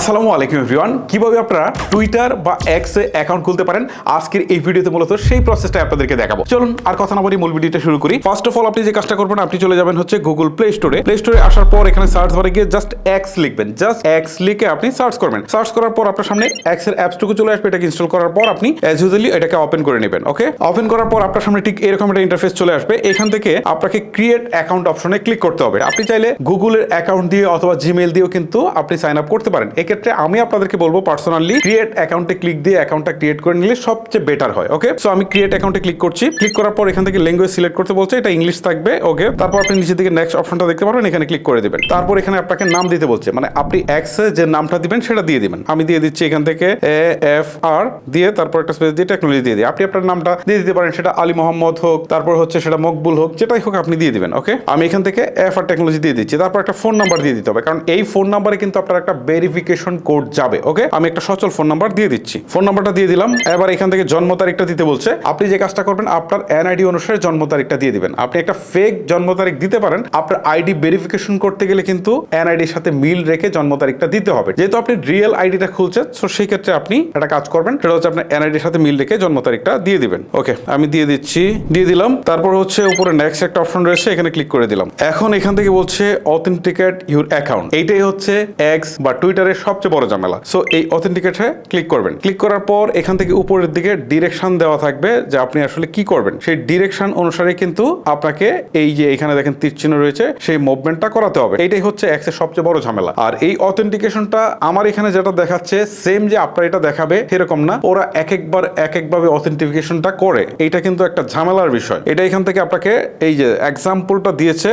আসসালামু আলাইকুম এভরিওয়ান কীভাবে আপনারা টুইটার বা এক্স অ্যাকাউন্ট খুলতে পারেন? আজকের এই ভিডিওতে মূলত সেই প্রসেসটা আপনাদেরকে দেখাবো। চলুন, আর কথা না বলি মূল ভিডিওটা শুরু করি। ফার্স্ট অফ অল আপনি যে কাজটা করবেন, আপনি চলে যাবেন হচ্ছে গুগল প্লে স্টোরে প্লে স্টোরে আসার পর এখানে সার্চ বারে গিয়ে জাস্ট এক্স লিখবেন। জাস্ট এক্স লিখে আপনি সার্চ করবেন। সার্চ করার পর আপনার সামনে এক্সের অ্যাপসটুকু চলে আসবে। এটাকে ইনস্টল করার পর আপনি অ্যাজ ইউজুয়ালি এটাকে ওপেন করে নেবেন ওকে ওপেন করার পর আপনার সামনে ঠিক এরকম একটা ইন্টারফেস চলে আসবে। এখান থেকে আপনাকে ক্রিয়েট অ্যাকাউন্ট অপশনে ক্লিক করতে হবে। আপনি চাইলে গুগলের অ্যাকাউন্ট দিয়ে অথবা জিমেল দিয়েও কিন্তু আপনি সাইন আপ করতে পারেন। এক্ষেত্রে আমি আপনাদেরকে বলব পার্সোনালি ক্রিয়েট অ্যাকাউন্টে ক্লিক দিয়ে অ্যাকাউন্টটা ক্রিয়েট করে নিলে সবচেয়ে বেটার হয় ওকে সো আমি ক্রিয়েট অ্যাকাউন্টে ক্লিক করছি। ক্লিক করার পর এখান থেকে ল্যাঙ্গুয়েজ সিলেক্ট করতে বলছে, এটা ইংলিশ থাকবে ওকে তারপর আপনি নিচের দিকে নেক্সট অপশনটা দেখতে পারবেন, এখানে ক্লিক করে দেবেন। তারপর এখানে আপনাকে নাম দিতে বলছে মানে আপনি এক্সে যে নামটা দিবেন, সেটা দিয়ে দিবেন। আমি দিয়ে দিচ্ছি এখান থেকে এ এফ আর দিয়ে তারপর একটা স্পেস দিয়ে টেকনোলজি দিয়ে দিই। আপনি আপনার নামটা দিয়ে দিতে পারেন, সেটা আলী মোহাম্মদ হোক, তারপর হচ্ছে সেটা মকবুল হোক, যেটাই হোক আপনি দিয়ে দিবেন ওকে আমি এখান থেকে এফ আর টেকনোলজি দিয়ে দিচ্ছি। তারপর একটা ফোন নাম্বার দিয়ে দিতে হবে, কারণ এই ফোন নাম্বারে কিন্তু আপনার একটা ভেরিফিকেশন কোড যাবে ওকে আমি একটা সচল ফোন নাম্বার দিয়ে দিচ্ছি। ফোন নাম্বারটা দিয়ে দিলাম, এবার এখান থেকে জন্ম তারিখটা দিতে বলছে। আপনি যে কাজটা করবেন, আপনার এনআইডি অনুসারে জন্ম তারিখটা দিয়ে দিবেন। আপনি একটা ফেক জন্ম তারিখ দিতে পারেন, আপনার আইডি ভেরিফিকেশন করতে গেলে কিন্তু এনআইডির সাথে মিল রেখে জন্ম তারিখটা দিতে হবে। যেহেতু আপনি রিয়েল আইডিটা খুলছেন তো সেই ক্ষেত্রে আপনি একটা কাজ করবেন, সেটা হচ্ছে আপনার এনআইডির সাথে মিল রেখে জন্ম তারিখটা দিয়ে দিবেন। ওকে আমি দিয়ে দিচ্ছি, দিয়ে দিলাম। তারপর হচ্ছে উপরে নেক্সট একটা অপশন রয়েছে, এখানে ক্লিক করে দিলাম। এখন এখান থেকে বলছে অথেন্টিকেট ইউর অ্যাকাউন্ট এইটাই হচ্ছে এক্স বা টুইটারের সবচেয়ে বড় ঝামেলা। সো এই অথেন্টিকেটে ক্লিক করবেন। ক্লিক করার পর এখান থেকে উপরের দিকে ডিরেকশন দেওয়া থাকবে যে আপনি আসলে কি করবেন। সেই ডিরেকশন অনুসারে কিন্তু আপনাকে এই যে এখানে দেখেন তীর চিহ্ন রয়েছে, সেই মুভমেন্টটা করাতে হবে। এটাই হচ্ছে এক্সের সবচেয়ে বড় ঝামেলা। আর এই অথেন্টিকেশনটা আমার এখানে যেটা দেখাচ্ছে সেম যে আপনার এটা দেখাবে, সেরকম না। ওরা এক একবার এক একভাবে অথেন্টিফিকেশনটা করে। এটা কিন্তু একটা ঝামেলার বিষয়। এটা এখান থেকে আপনাকে এই যে এক্সাম্পলটা দিয়েছে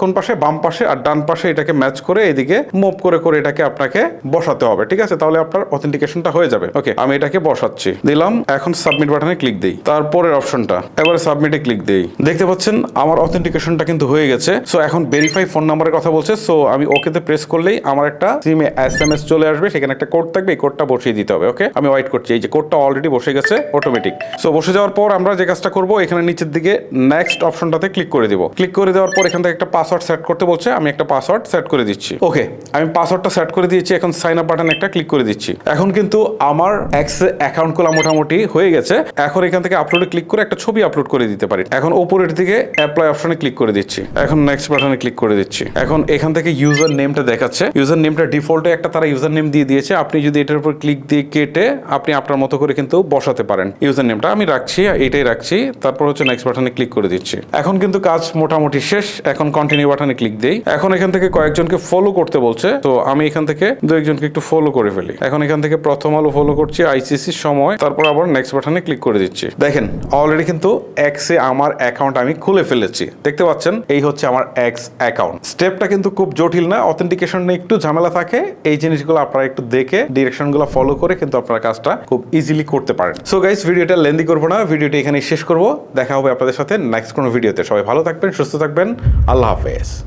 কোন পাশে? বাম পাশে। আর ডান পাশে এটাকে ম্যাচ করে এদিকে মুভ করে করে এটাকে আপনাকে বসাতে হবে, ঠিক আছে? তাহলে আপনার অথেন্টিকেশনটা হয়ে যাবে। ওকে আমি এটাকে বসাচ্ছি। দিলাম, এখন সাবমিট বাটনে ক্লিক দিই। তারপরের অপশনটা এবারে সাবমিটে ক্লিক দিই। দেখতে পাচ্ছেন, আমার অথেন্টিকেশনটা কিন্তু হয়ে গেছে। সো এখন ভেরিফাই ফোন নাম্বারের কথা বলছে। সো আমি ওকেতে প্রেস করলেই আমার একটা সিমে এস এম এস চলে আসবে। সেখানে একটা কোড থাকবে, এই কোডটা বসিয়ে দিতে হবে ওকে আমি ওয়াইট করছি। এই যে কোডটা অলরেডি বসে গেছে অটোমেটিক সো বসে যাওয়ার পর আমরা যে কাজটা করব, এখানে নিচের দিকে নেক্সট অপশনটাতে ক্লিক করে দিব। ক্লিক করে দেওয়ার পর এখান থেকে একটা পাসওয়ার্ড সেট করতে বলছে। আমি একটা পাসওয়ার্ড সেট করে দিচ্ছি। ওকে আমি পাসওয়ার্ডটা সেট করে দিয়েছি। এখন সাইন আপ বাটন একটা ক্লিক করে দিচ্ছি। এখন কিন্তু আমার এক্স অ্যাকাউন্ট খোলা মোটামুটি হয়ে গেছে। এখন এখান থেকে আপলোডে ক্লিক করে একটা ছবি আপলোড করে দিতে পারি। এখন উপরের দিকে অ্যাপ্লাই অপশনে ক্লিক করে দিচ্ছি। এখন নেক্সট বাটনে ক্লিক করে দিচ্ছি। এখন এখান থেকে ইউজার নেমটা দেখাচ্ছে। ইউজার নেমটা ডিফল্টে একটা তারা ইউজার নেম দিয়ে দিয়েছে। আপনি যদি এটার উপর ক্লিক দিয়ে কেটে আপনি আপনার মতো করে কিন্তু বসাতে পারেন। ইউজার নেমটা আমি রাখছি এটাই রাখছি। তারপর হচ্ছে নেক্সট বাটনে ক্লিক করে দিচ্ছি। এখন কিন্তু কাজ মোটামুটি শেষ। এখন কন্টিনিউ বাটনে ক্লিক দেই। এখন এখান থেকে কয়েকজনকে ফলো করতে বলছে। তো আমি এখান থেকে দু একজনকে একটু ফলো করে ফেলি। এখন এখান থেকে প্রথম আলো ফলো করছি আইসিসি সময়, তারপর আবার নেক্সট বাটনে ক্লিক করে দিচ্ছি। দেখেন অলরেডি কিন্তু এক্সে আমার অ্যাকাউন্ট আমি খুলে ফেলেছি। দেখতে পাচ্ছেন? এই হচ্ছে আমার এক্স অ্যাকাউন্ট স্টেপটা কিন্তু খুব জটিল না অথেন্টিকেশন নিয়ে একটু ঝামেলা থাকে। এই জিনিসগুলো আপনারা একটু দেখে ডিরেকশনগুলো ফলো করে কিন্তু আপনারা কাজটা খুব ইজিলি করতে পারেন। সো গাইস ভিডিওটা লেন্দি করব না ভিডিওটা এখানে শেষ করব। দেখা হবে আপনাদের সাথে নেক্সট কোনো ভিডিওতে সবাই ভালো থাকবেন, সুস্থ থাকবেন। আল্লাহ হাফেজ।